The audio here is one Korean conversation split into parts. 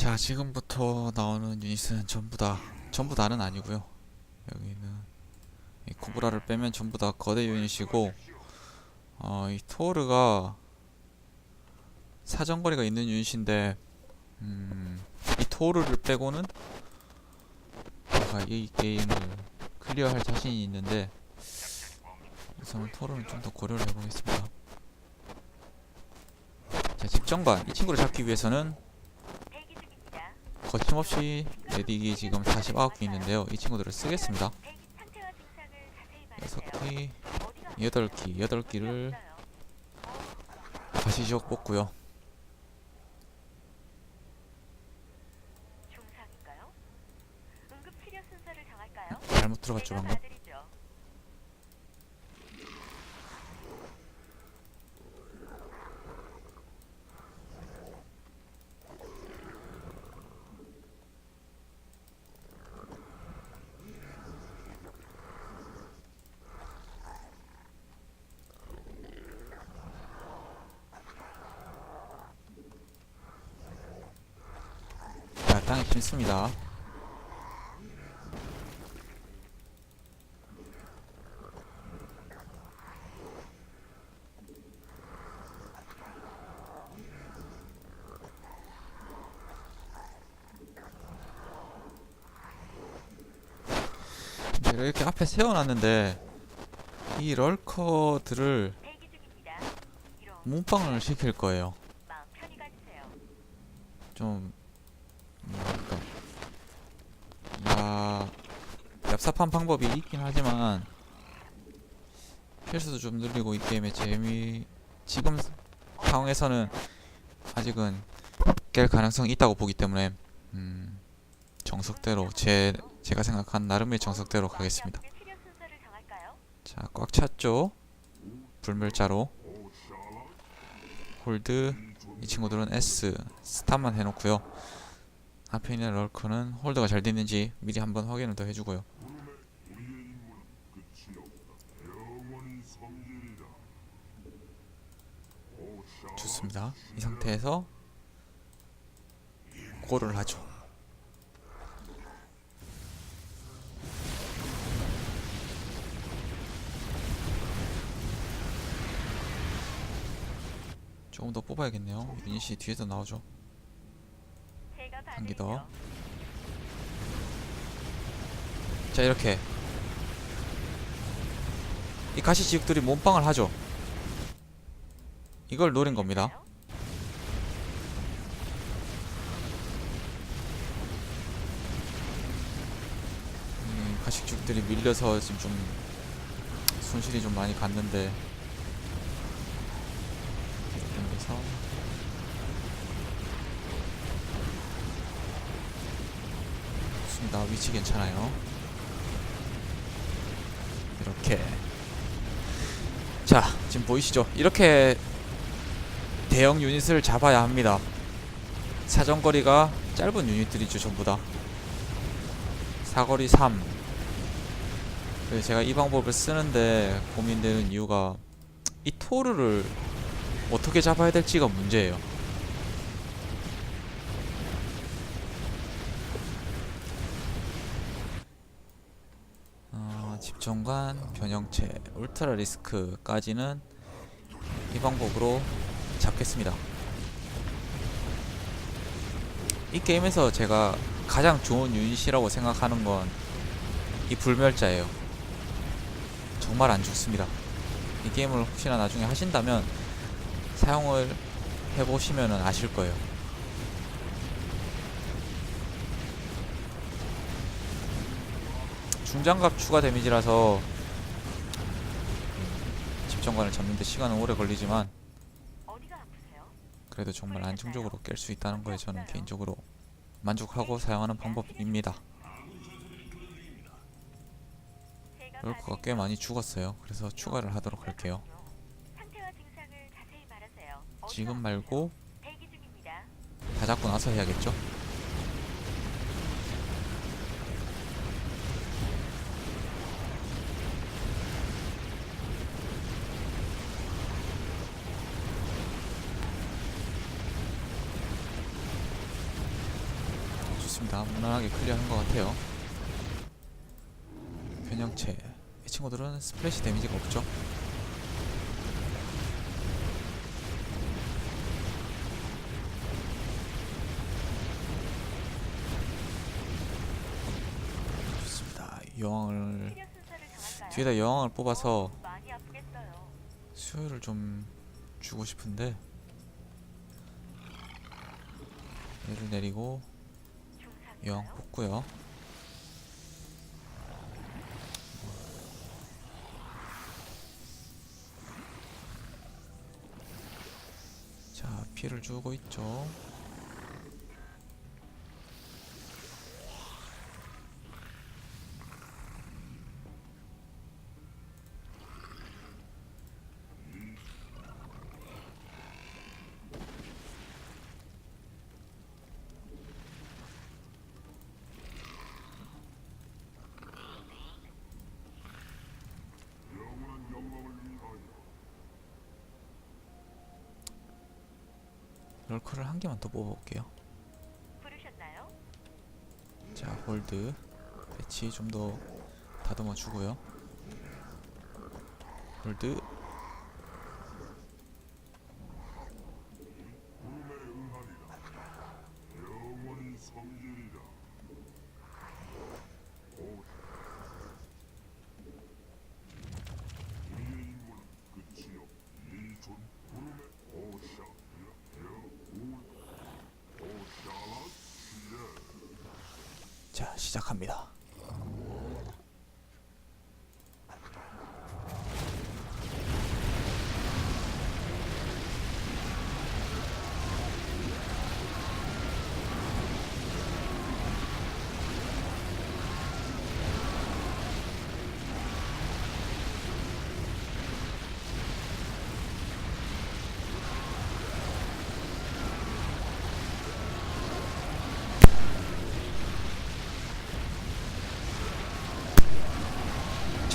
자 지금부터 나오는 유닛은 전부 다 전부 다는 아니고요 여기는 이 코브라를 빼면 전부 다 거대 유닛이고 어, 이 토르가 사정거리가 있는 유닛인데 음, 이 토르를 빼고는 제가 이 게임을 클리어할 자신이 있는데 우선 토르는 좀 더 고려를 해보겠습니다 자 집정관 이 친구를 잡기 위해서는. 거침없이 메딕이 지금 49개 있는데요. 이 친구들을 쓰겠습니다. 대기 상태와 증상을 자세히 말하세요. 6기, 어디가 8기, 8기를 없어요? 가시지옥 뽑고요. 잘못 들어갔죠 방금? 심습니다. 이제 이렇게 앞에 세워놨는데 이 럴커들을 몸빵을 시킬 거예요. 좀 뭐랄까 야 얍삽한 방법이 있긴 하지만 필수도 좀 늘리고 이 게임의 재미 지금 상황에서는 아직은 깰 가능성이 있다고 보기 때문에 음 정석대로 제 제가 생각한 나름의 정석대로 가겠습니다. 자 꽉 찼죠? 불멸자로. 홀드. 이 친구들은 S 스탑만 해놓고요 앞에 있는 럴커는 홀드가 잘 됐는지 미리 한번 확인을 더 해주고요. 좋습니다. 이 상태에서 골을 하죠. 조금 더 뽑아야겠네요. 유닛이 뒤에서 나오죠 한 개 더. 봐드리죠. 자 이렇게 이 가시지옥들이 몸빵을 하죠 이걸 노린 겁니다 이 가식죽들이 밀려서 지금 좀 손실이 좀 많이 갔는데 여기서 좋습니다 위치 괜찮아요. 이렇게. 자 지금 보이시죠? 이렇게 대형 유닛을 잡아야 합니다. 사정거리가 짧은 유닛들이죠 전부 다. 사거리 3 그래서 제가 이 방법을 쓰는데 고민되는 이유가 이 토르를 어떻게 잡아야 될지가 문제예요 어, 집정관, 변형체, 울트라 리스크까지는 이 방법으로 잡겠습니다. 이 게임에서 제가 가장 좋은 유닛이라고 생각하는 건 이 불멸자예요. 정말 안 죽습니다. 이 게임을 혹시나 나중에 하신다면 사용을 해보시면 아실 거예요. 중장갑 추가 데미지라서 음, 집정관을 잡는데 시간은 오래 걸리지만? 그래도 정말 안정적으로 깰 수 있다는 거에 저는 개인적으로 만족하고 사용하는 방법입니다. 제가 럴커가 꽤. 많이 죽었어요. 그래서 추가를 하도록 할게요. 지금? 말고. 다 잡고 나서 해야겠죠? 다. 무난하게 클리어하는 것 같아요. 변형체. 이 친구들은 스플래시 데미지가 없죠. 좋습니다. 여왕을? 뒤에다 여왕을 뽑아서. 수혈을 좀 주고 싶은데 얘를 내리고 중상인가요? 뽑고요. 자 피해를 주고 있죠. 럴커를 한 개만 더 뽑아볼게요. 자 홀드 배치 좀 더 다듬어 주고요. 홀드 영원히 성질이다. 오, 우리의 임무는 끝이요. 이존 구름의 오샤, 여, 여, 우, 오샤라, 시에. 자 시작합니다.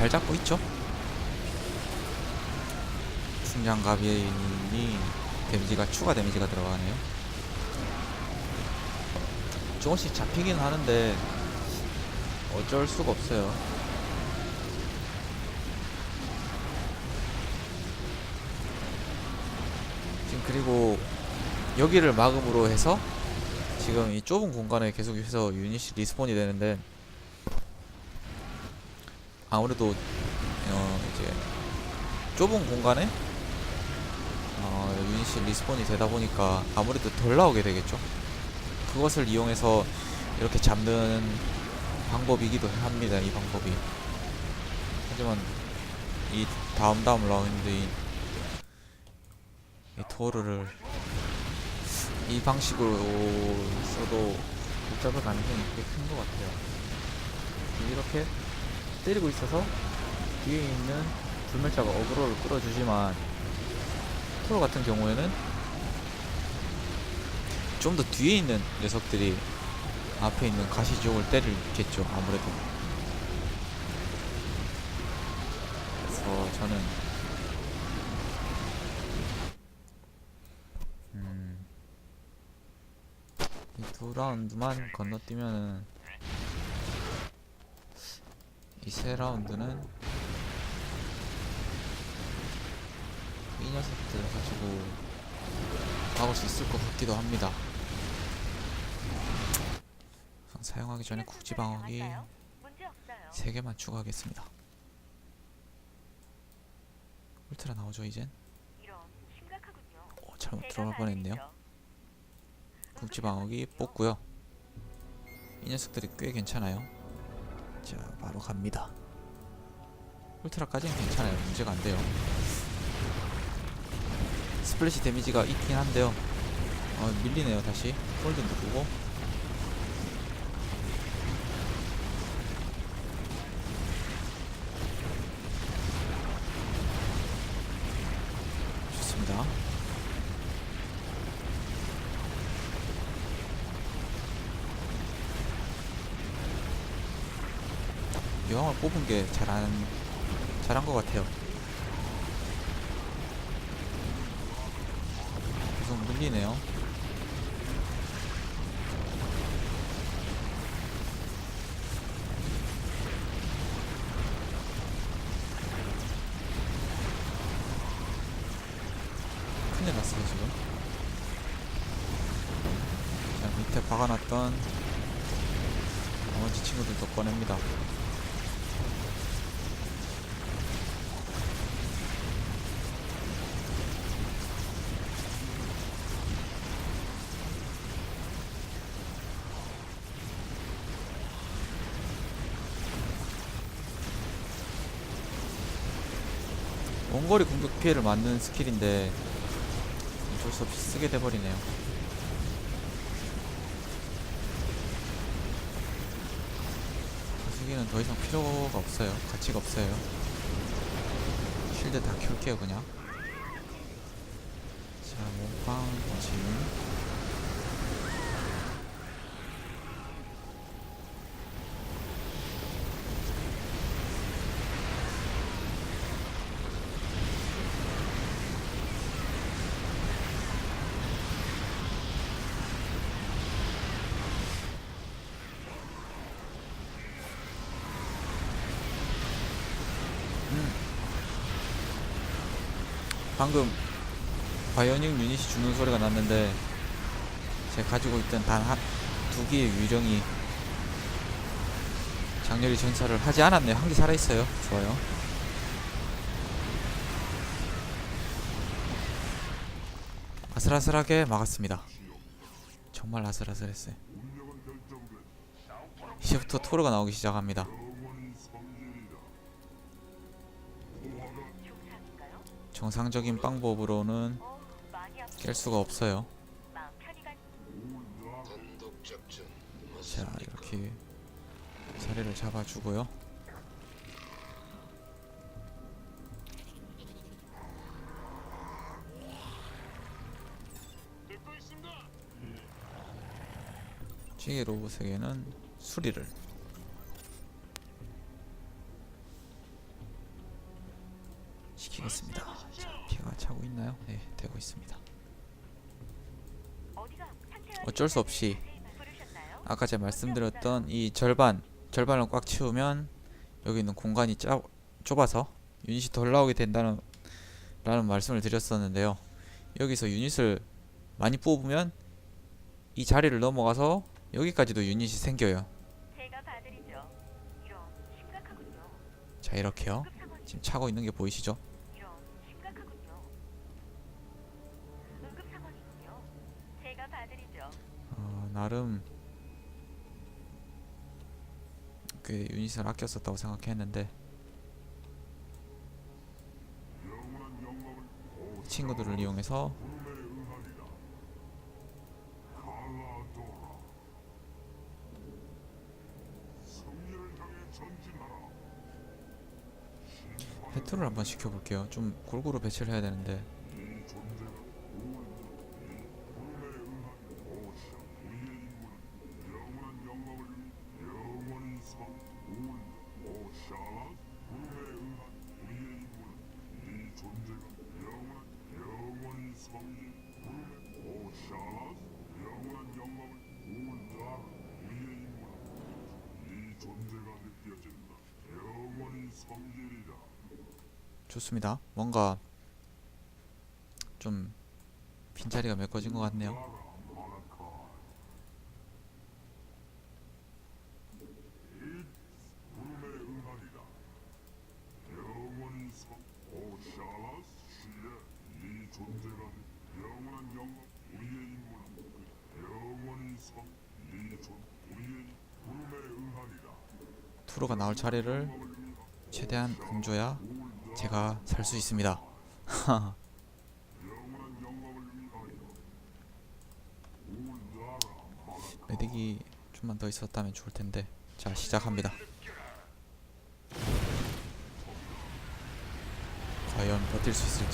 잘 잡고 있죠? 승장 가비인이 데미지가 추가 데미지가 들어가네요. 조금씩 잡히긴 하는데 어쩔 수가 없어요. 지금 그리고 여기를 막음으로 해서 지금 이 좁은 공간에 계속해서 유닛이 리스폰이 되는데 아무래도 어 이제 좁은 공간에 어 유닛이 리스폰이 되다 보니까 아무래도 덜 나오게 되겠죠. 그것을 이용해서 이렇게 잡는 방법이기도 합니다. 이 방법이. 하지만 이 다음 다음 라운드인 이 토르를 이 방식으로 써도 못 잡을 가능성이 꽤 큰 것 같아요. 이렇게 때리고 있어서 뒤에 있는 불멸자가 어그로를 끌어주지만 토로 같은 경우에는 좀 더 뒤에 있는 녀석들이 앞에 있는 가시족을 때리겠죠 아무래도. 그래서 저는 음, 이 두 라운드만 건너뛰면은 이 세 라운드는 이 녀석들 가지고 막을 수 있을 것 같기도 합니다. 사용하기 전에 치료 국지 순서를 방어기 정할까요? 문제 없어요. 3개만 추가하겠습니다. 울트라 나오죠 이젠? 오, 잘못 들어갈 뻔했네요. 봐야겠죠. 국지 방어기 뽑고요. 이 녀석들이 꽤 괜찮아요. 자, 바로 갑니다. 울트라까지는 괜찮아요. 문제가 안 돼요. 스플래시 데미지가 있긴 한데요. 어, 밀리네요, 다시. 홀드 누르고. 교황을 뽑은 게 잘한 잘한 것 같아요. 계속 눌리네요. 큰일 났어요 지금. 자 밑에 박아놨던 나머지 친구들도 꺼냅니다. 원거리 공격 피해를 맞는 스킬인데 어쩔 수 없이 쓰게 돼버리네요. 가수기는 더 이상 필요가 없어요. 가치가 없어요. 쉴드 다 켤게요 그냥. 자 몸빵 지금 방금 바이오닉 유닛이 죽는 소리가 났는데 제가 가지고 있던 단 두 개의 유령이 장렬히 전사를 하지 않았네요. 한 개 살아있어요. 좋아요. 아슬아슬하게 막았습니다. 정말 아슬아슬했어요. 이제부터 토르가 나오기 시작합니다. 정상적인 방법으로는. 깰 수가 없어요. 자 이렇게 자리를 잡아주고요 찌개 로봇에게는 수리를 시키겠습니다 자 피가 차고 있나요? 네 되고 있습니다 어쩔 수 없이? 아까 제가 말씀드렸던 이 절반 절반을 꽉 채우면 여기 있는 공간이 짜, 좁아서 유닛이 덜 나오게 된다는 라는 말씀을 드렸었는데요 여기서 유닛을 많이 뽑으면 이 자리를 넘어가서 여기까지도 유닛이 생겨요. 자 이렇게요 지금 차고 있는 게 보이시죠 나름 그 유닛을 아껴 썼다고 생각했는데 친구들을 이용해서 배틀을 한번 시켜볼게요. 좀 골고루 배치를 해야 되는데 좋습니다. 뭔가 좀 빈자리가 메꿔진 것 같네요. 투로가 나올 자리를 최대한 안 줘야 제가 살 수 있습니다. 메딕이 좀만 더 있었다면 좋을 텐데 자 시작합니다. 과연 버틸 수 있을지